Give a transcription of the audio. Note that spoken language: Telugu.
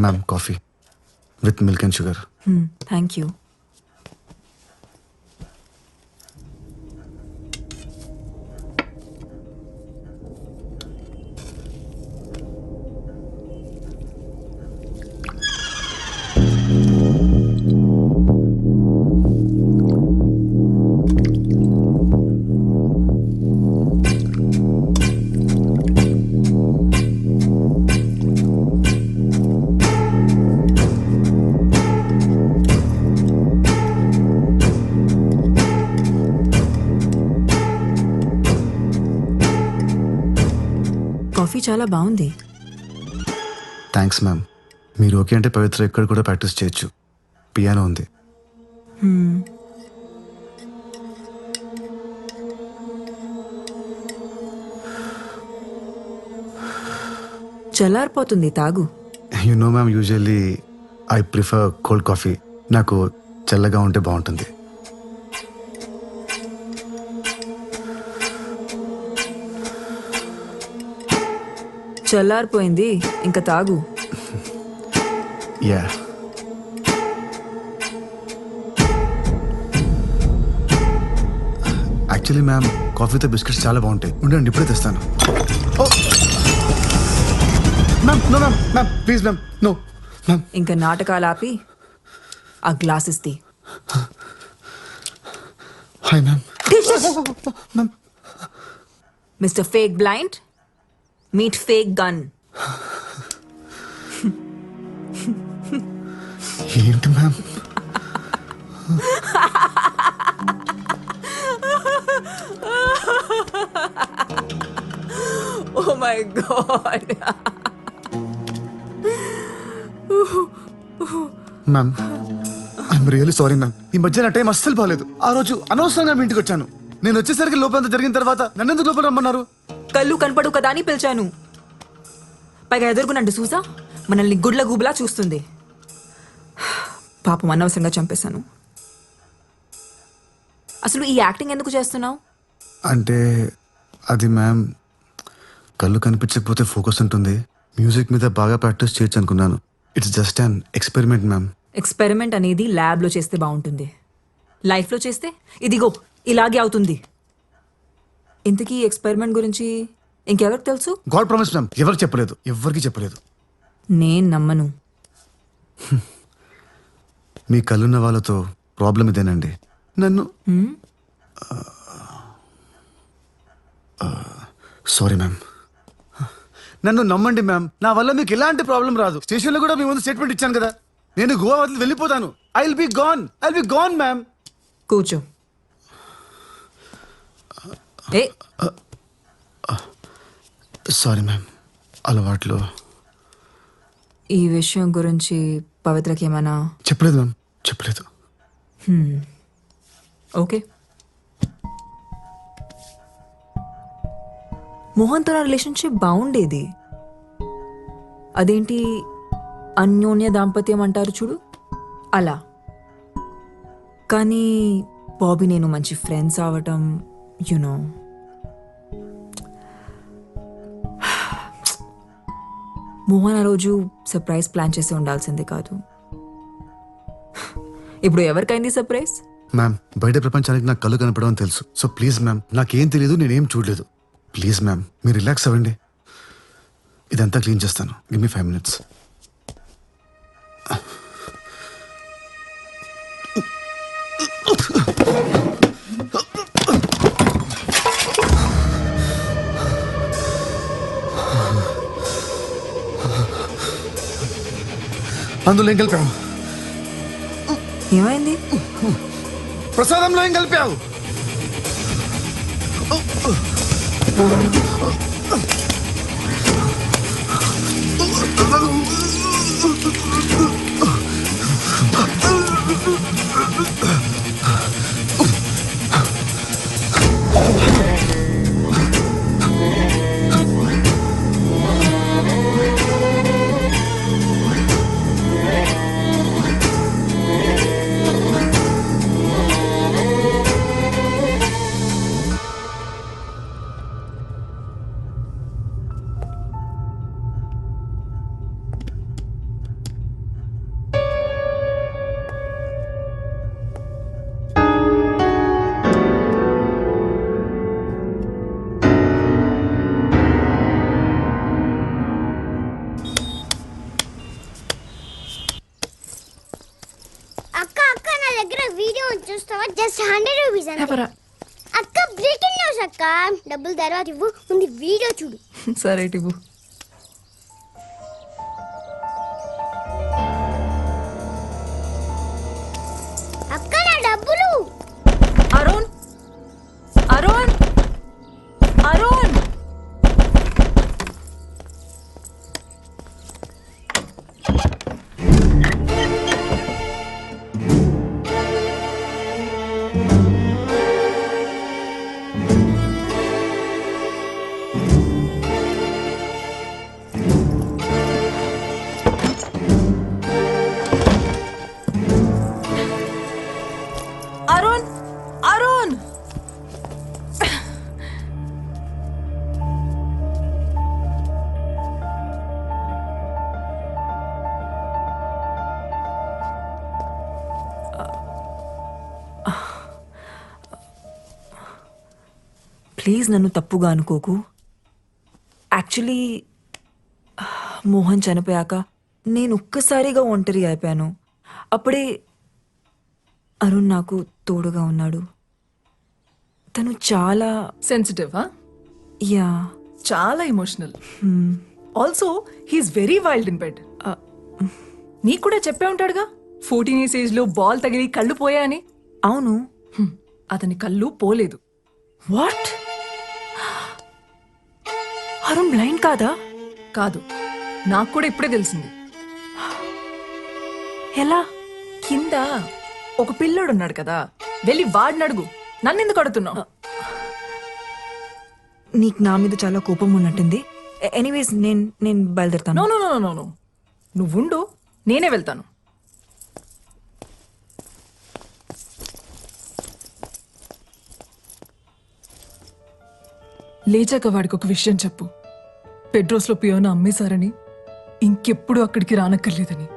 Ma'am, coffee with milk and sugar. Hmm, thank you. Coffee చాలా బాగుంది థ్యాంక్స్ మ్యామ్ మీరు ఓకే అంటే పవిత్ర ఎక్కడ కూడా ప్రాక్టీస్ చేయొచ్చు పియానో ఉంది hmm. చల్లారిపోతుంది తాగు you know ma'am usually I prefer cold coffee నాకు చల్లగా ఉంటే బాగుంటుంది చల్లారిపోయింది ఇంకా తాగు యా యాక్చువల్లీ మ్యామ్ కాఫీతో బిస్కెట్స్ చాలా బాగుంటాయి ఉండండి ఇప్పుడే తెస్తాను ma'am no ma'am ma'am please ma'am no ma'am ఇంకా నాటకాలు ఆపి ఆ గ్లాసెస్ తీ hi ma'am ma'am mister fake blind meet fake gun ఏంటి ma'am oh my god ma'am I'm really sorry ma'am ఈ మధ్య నా టైం అస్సలు బాగాలేదు ఆ రోజు అనవసరంగా మీ ఇంటికి వచ్చాను నేను వచ్చేసరికి లోపల జరిగిన తర్వాత నన్ను నన్నెందుకు లోపల రమ్మన్నారు కళ్ళు కనపడు కదా అని పిలిచాను పైగా ఎదుర్కొనండి చూసా మనల్ని గుడ్ల గూబులా చూస్తుంది పాపం అనవసరంగా చంపేశాను అసలు ఈ యాక్టింగ్ ఎందుకు చేస్తున్నావు అంటే అది మ్యామ్ కళ్ళు కనిపించకపోతే ఫోకస్ ఉంటుంది మ్యూజిక్ మీద బాగా ప్రాక్టీస్ చేయొచ్చు అనుకున్నాను it's just an experiment ma'am experiment అనేది ల్యాబ్లో చేస్తే బాగుంటుంది లైఫ్లో చేస్తే ఇదిగో ఇలాగే అవుతుంది ఇంతకీ ఎక్స్పెరిమెంట్ గురించి ఇంకెవరికి తెలుసు గాడ్ ప్రామిస్ మ్యామ్ ఎవరు చెప్పలేదు ఎవరికి చెప్పలేదు నేను నమ్మను మీ కళ్ళున్న వాళ్ళతో ప్రాబ్లం ఇదేనండి నన్ను సారీ మ్యామ్ నన్ను నమ్మండి మ్యామ్ నా వల్ల మీకు ఎలాంటి ప్రాబ్లం రాదు స్టేషన్లో కూడా మీ ముందు స్టేట్మెంట్ ఇచ్చాను కదా నేను గోవా వదిలి వెళ్ళిపోతాను I will be gone I will be gone ma'am కూర్చో ఏ సారీ మ్యామ్ అలవాట్లు ఈ విషయం గురించి పవిత్రకి ఏమైనా చెప్పలేదు మ్యామ్ చెప్పలేదు ఓకే మోహన్తో నా రిలేషన్షిప్ బాగుండేది అదేంటి అన్యోన్య దాంపత్యం అంటారు చూడు అలా కానీ బాబీ నేను మంచి ఫ్రెండ్స్ అవటం యునో మోహన్ ఆ రోజు సర్ప్రైజ్ ప్లాన్ చేసి ఉండాల్సింది కాదు ఇప్పుడు ఎవరికైంది సర్ప్రైజ్ మ్యామ్ బయట ప్రపంచానికి నాకు కళ్ళు కనపడమని తెలుసు సో ప్లీజ్ మ్యామ్ నాకేం తెలియదు నేనేం చూడలేదు ప్లీజ్ మ్యామ్ మీరు రిలాక్స్ అవ్వండి ఇదంతా క్లీన్ చేస్తాను గివ్ మీ ఫైవ్ మినిట్స్ అందులో ఏం కలిపావు ఏమైంది ప్రసాదంలో ఏం కలిపావు జస్ట్ హండ్రెడ్ రూపీస్ అక్క బ్రేకింగ్ అక్క డబ్బులు తర్వాత ఇవ్వు ముందు వీడియో చూడు సరే టిబు ప్లీజ్ నన్ను తప్పుగా అనుకోకు యాక్చువల్లీ మోహన్ చనిపోయాక నేను ఒక్కసారిగా ఒంటరి అయిపోయాను అప్పుడే అరుణ్ నాకు తోడుగా ఉన్నాడు తను చాలా సెన్సిటివ్ యా చాలా emotional also he's very wild in bed నీకు కూడా చెప్పే ఉంటాడుగా ఫోర్టీన్ ఇయర్స్ ఏజ్ లో బాల్ తగిలి కళ్ళు పోయా అని అవును అతని కళ్ళు పోలేదు వాట్ అరుణ్ బ్లైండ్ కాదా కాదు నాకు కూడా ఇప్పుడే తెలిసింది ఎలా కింద ఒక పిల్లోడు ఉన్నాడు కదా వెళ్ళి వాడిని అడుగు నన్ను ఎందుకు అడుగుతున్నావు నీకు నా మీద చాలా కోపం ఉన్నట్టుంది ఎనీవేస్ నేను నేను బయలుదేరుతాను నో నో నువ్వుండు నేనే వెళ్తాను లేచాక వాడికి ఒక విషయం చెప్పు పెడ్రోస్లో పియోన అమ్మేశారని ఇంకెప్పుడు అక్కడికి రానక్కర్లేదని